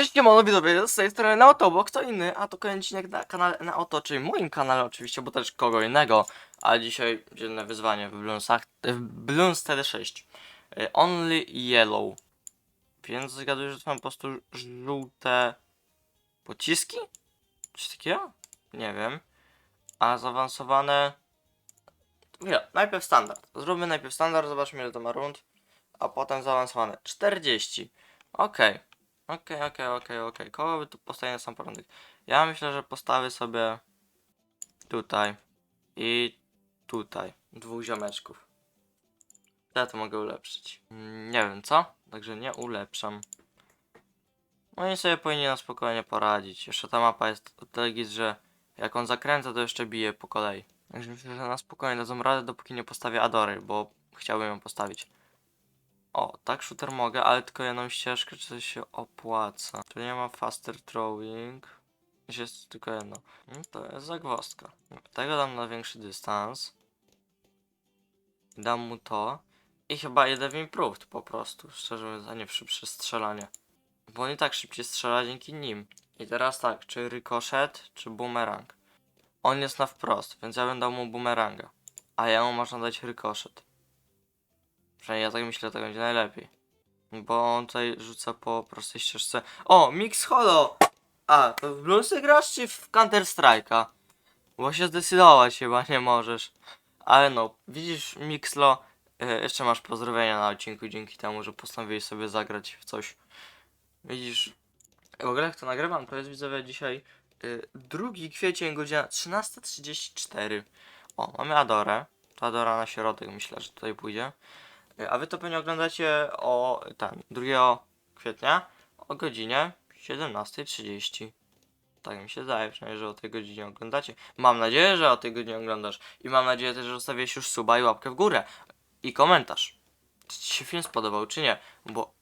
Cześć, siemano, widzowie, z tej strony Naotobo, kto inny, a to odcinek na kanale Naoto, czyli moim kanale oczywiście, bo też kogo innego, ale dzisiaj dzielne wyzwanie w Bloonsach, w Bloons TD6. Y, Only Yellow. Więc zgaduję, że to są po prostu żółte pociski? Coś takiego? Nie wiem. A zaawansowane... Nie, najpierw standard. Zróbmy najpierw standard, zobaczmy ile to ma rund, a potem zaawansowane. 40. Okej. Okej, okej, okej, okej. Kogo by tu postawić na sam porządek? Ja myślę, że postawię sobie tutaj i tutaj dwóch ziomeczków. Ja to mogę ulepszyć. Mm, Nie wiem co, także nie ulepszam. Oni sobie powinni na spokojnie poradzić. Jeszcze ta mapa jest tyle że jak on zakręca, to jeszcze bije po kolei. Także myślę, że na spokojnie dadzą radę, dopóki nie postawię Adory, bo chciałbym ją postawić. O, tak shooter mogę, ale tylko jedną ścieżkę, czy to się opłaca. Tu nie ma faster throwing. Jest tylko jedno. No, to jest zagwozdka. Tego dam na większy dystans. Dam mu to. I chyba jeden improved po prostu, szczerze mówiąc, a nie przy przestrzelanie. Bo on i tak szybciej strzela dzięki nim. I teraz tak, czy rykoszet, czy boomerang. On jest na wprost, więc ja bym dał mu boomeranga. A ja mu można dać rykoszet. Przynajmniej ja tak myślę, to będzie najlepiej. Bo on tutaj rzuca po prostej ścieżce. O, Mix Holo! A, to w Bluesy grasz czy w Counter Strike'a? Bo się zdecydować chyba nie możesz. Ale no, widzisz Mixlo, y, jeszcze masz pozdrowienia na odcinku dzięki temu, że postanowiłeś sobie zagrać w coś. Widzisz, w ogóle jak to nagrywam, to jest widzowie dzisiaj y, 2 kwiecień, godzina 13.34. O, mamy Adorę. To Adora na środek myślę, że tutaj pójdzie. A wy to pewnie oglądacie o ten 2 kwietnia o godzinie 17.30. Tak mi się zdaje, przynajmniej, że o tej godzinie oglądacie. Mam nadzieję, że o tej godzinie oglądasz. I mam nadzieję też, że zostawiłeś już suba i łapkę w górę. I komentarz. Czy ci się film spodobał, czy nie? Bo,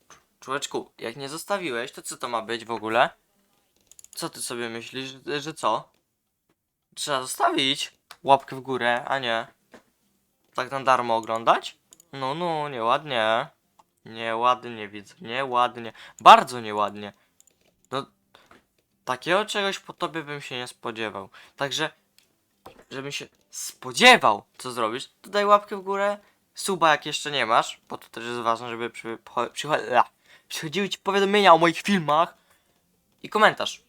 człowieczku, jak nie zostawiłeś, to co to ma być w ogóle? Co ty sobie myślisz, że, że co? Trzeba zostawić łapkę w górę, a nie tak na darmo oglądać? No, no, nieładnie. Nieładnie widzę, nieładnie. Bardzo nieładnie. No, takiego czegoś po tobie bym się nie spodziewał. Także, żebym się spodziewał, co zrobisz, to daj łapkę w górę, suba jak jeszcze nie masz, bo to też jest ważne, żeby przy, a, przychodziły ci powiadomienia o moich filmach i komentarz.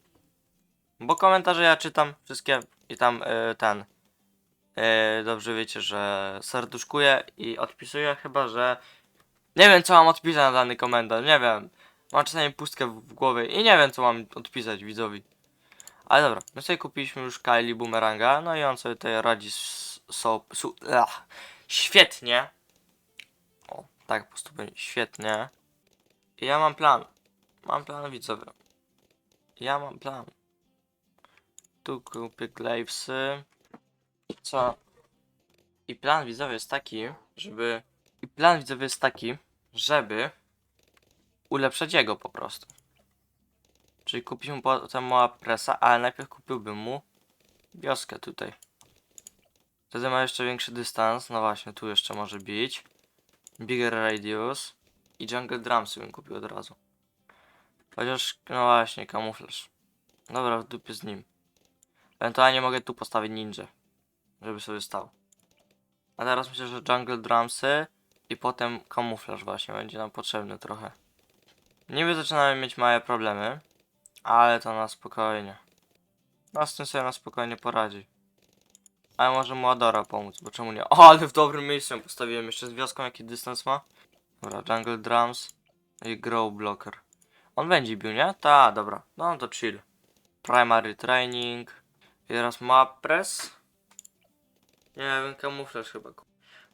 Bo komentarze ja czytam wszystkie i tam y, ten. Yy, dobrze wiecie, że serduszkuję i odpisuję, chyba że nie wiem co mam odpisać na dany komentarz, nie wiem. Mam czasami pustkę w, głowie i nie wiem co mam odpisać widzowi. Ale dobra, my sobie kupiliśmy już Kylie Boomeranga, no i on sobie tutaj radzi s- so, su, ach, świetnie. O, tak po prostu będzie, świetnie. I ja mam plan. Mam plan widzowie. Ja mam plan. Tu kupię glaive'sy. Co? I plan widzowy jest taki, żeby. I plan widzowy jest taki, żeby ulepszać jego po prostu. Czyli kupić mu potem mała presa, ale najpierw kupiłbym mu wioskę tutaj. Wtedy ma jeszcze większy dystans. No właśnie, tu jeszcze może bić. Bigger radius. I jungle drumsy bym kupił od razu. Chociaż, no właśnie, kamuflaż. Dobra, w dupie z nim. Ewentualnie mogę tu postawić ninja żeby sobie stał. A teraz myślę, że jungle drumsy i potem kamuflaż właśnie będzie nam potrzebny trochę. Niby zaczynamy mieć małe problemy, ale to na spokojnie. No z tym sobie na spokojnie poradzi. Ale może mu Adora pomóc, bo czemu nie? O, ale w dobrym miejscu postawiłem jeszcze z wioską, jaki dystans ma? Dobra, jungle drums i grow blocker. On będzie bił, nie? Ta, dobra. No to chill. Primary training. I teraz map press. Nie wiem, kamuflaż chyba.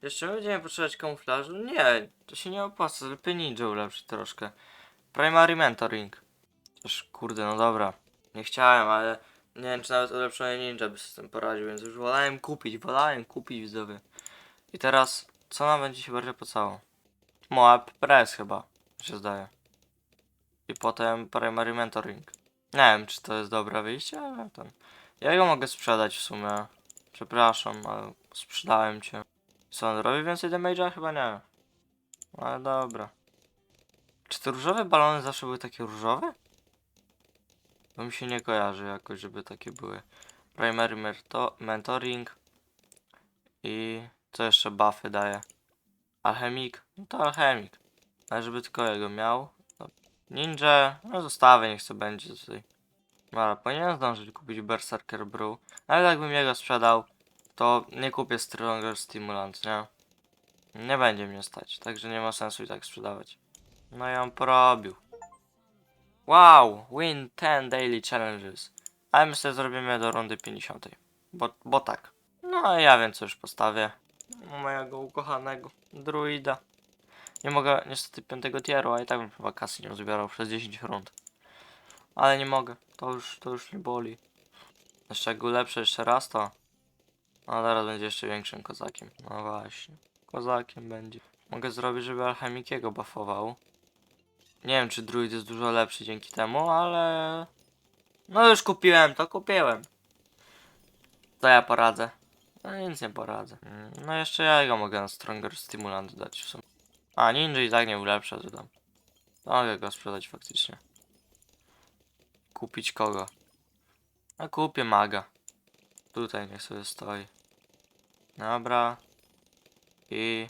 Jeszcze będziemy potrzebować kamuflażu? Nie, to się nie opłaca, lepiej ninja ulepszyć troszkę. Primary mentoring. Też kurde, no dobra. Nie chciałem, ale nie wiem, czy nawet ulepszony ninja by z tym poradził, więc już wolałem kupić, wolałem kupić widzowie. I teraz, co nam będzie się bardziej pocało? Moab press chyba, się zdaje. I potem primary mentoring. Nie wiem, czy to jest dobre wyjście, ale ten... Ja go mogę sprzedać w sumie. Przepraszam, ale sprzedałem cię. Co on robi więcej damage'a? Chyba nie. Ale dobra. Czy te różowe balony zawsze były takie różowe? Bo mi się nie kojarzy jakoś, żeby takie były. Primary mentoring. I co jeszcze buffy daje? Alchemik? No to alchemik. Ale żeby tylko jego miał. No, ninja, no zostawię, niech to będzie tutaj. Ale powinienem zdążyć kupić Berserker Brew. Ale jakbym jego sprzedał, to nie kupię Stronger Stimulant, nie? Nie będzie mnie stać, także nie ma sensu i tak sprzedawać. No i on porobił. Wow, win 10 daily challenges. Ale myślę, że zrobimy do rundy 50. Bo, bo tak. No a ja wiem co już postawię. Mojego ukochanego druida. Nie mogę niestety piątego tieru, a i tak bym chyba kasy nie zbierał przez 10 rund. Ale nie mogę, to już, to już nie boli. Jeszcze jak ulepszę jeszcze raz to... No teraz będzie jeszcze większym kozakiem. No właśnie. Kozakiem będzie. Mogę zrobić, żeby alchemikiego buffował. Nie wiem, czy druid jest dużo lepszy dzięki temu, ale... No już kupiłem to, kupiłem. To ja poradzę. No nic nie poradzę. No jeszcze ja go mogę na Stronger Stimulant dać w sumie. A, ninja i tak nie ulepsza, tam. Mogę go sprzedać faktycznie. Kupić kogo? A kupię maga. Tutaj niech sobie stoi. Dobra. I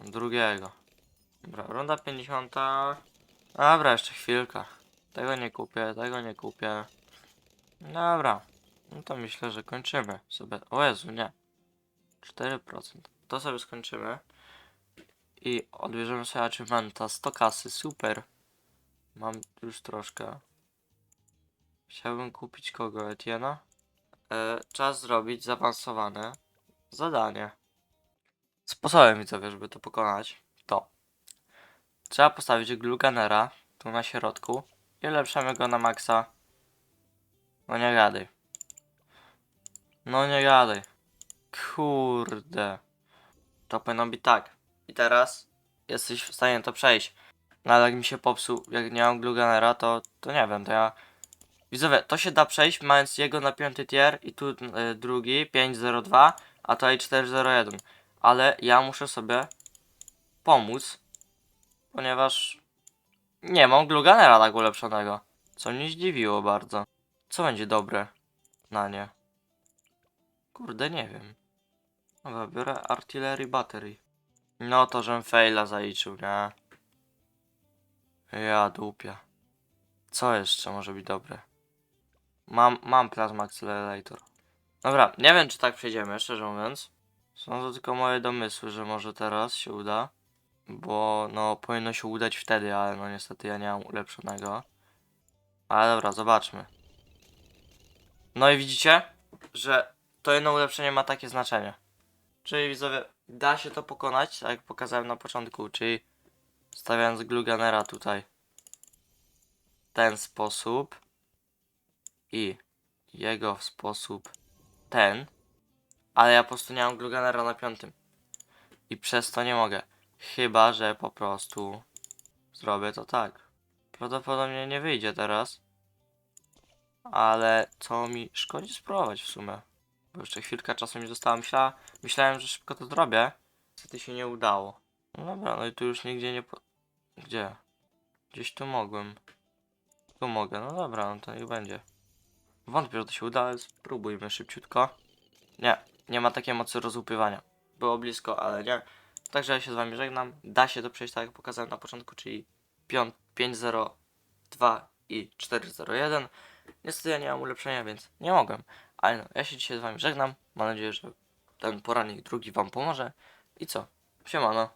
drugiego. Dobra, runda 50. Dobra, jeszcze chwilka. Tego nie kupię, tego nie kupię. Dobra. No to myślę, że kończymy sobie. O Jezu, nie. 4%. To sobie skończymy. I odbierzemy sobie achievementa 100 kasy, super. Mam już troszkę. Chciałbym kupić kogo? Etiena? E, czas zrobić zaawansowane zadanie. Sposobem widzowie, żeby to pokonać, to trzeba postawić gluganera tu na środku i ulepszamy go na maksa. No nie gadaj. No nie gadaj. Kurde. To powinno być tak. I teraz jesteś w stanie to przejść. No ale jak mi się popsuł, jak nie mam gluganera, to, to nie wiem, to ja... Widzowie, to się da przejść, mając jego na piąty tier i tu y, drugi, 502, a tutaj 401. Ale ja muszę sobie pomóc, ponieważ nie mam gluganera tak ulepszonego. Co mnie zdziwiło bardzo. Co będzie dobre na nie? Kurde, nie wiem. Dobra, biorę Artillery Battery. No to, żem faila zaliczył, nie? Ja dupia. Co jeszcze może być dobre? Mam, mam Plasma Accelerator. Dobra, nie wiem czy tak przejdziemy, szczerze mówiąc. Są to tylko moje domysły, że może teraz się uda. Bo no powinno się udać wtedy, ale no niestety ja nie mam ulepszonego. Ale dobra, zobaczmy. No i widzicie, że to jedno ulepszenie ma takie znaczenie. Czyli widzowie, da się to pokonać, tak jak pokazałem na początku, czyli stawiając gluganera tutaj w ten sposób i jego w sposób ten, ale ja po prostu nie mam gluganera na piątym i przez to nie mogę, chyba że po prostu zrobię to tak. Prawdopodobnie nie wyjdzie teraz, ale co mi szkodzi spróbować w sumie. Bo jeszcze chwilkę czasu mi została. Myśla, myślałem, że szybko to zrobię. Niestety się nie udało. No dobra, no i tu już nigdzie nie po... Gdzie? Gdzieś tu mogłem. Tu mogę, no dobra, no to niech będzie. Wątpię, że to się uda, ale spróbujmy szybciutko. Nie, nie ma takiej mocy rozłupywania. Było blisko, ale nie. Także ja się z wami żegnam. Da się to przejść tak jak pokazałem na początku, czyli 5, 502 i 401. Niestety ja nie mam ulepszenia, więc nie mogłem. Ale no, ja się dzisiaj z wami żegnam. Mam nadzieję, że ten poranek drugi wam pomoże. I co? Siemano.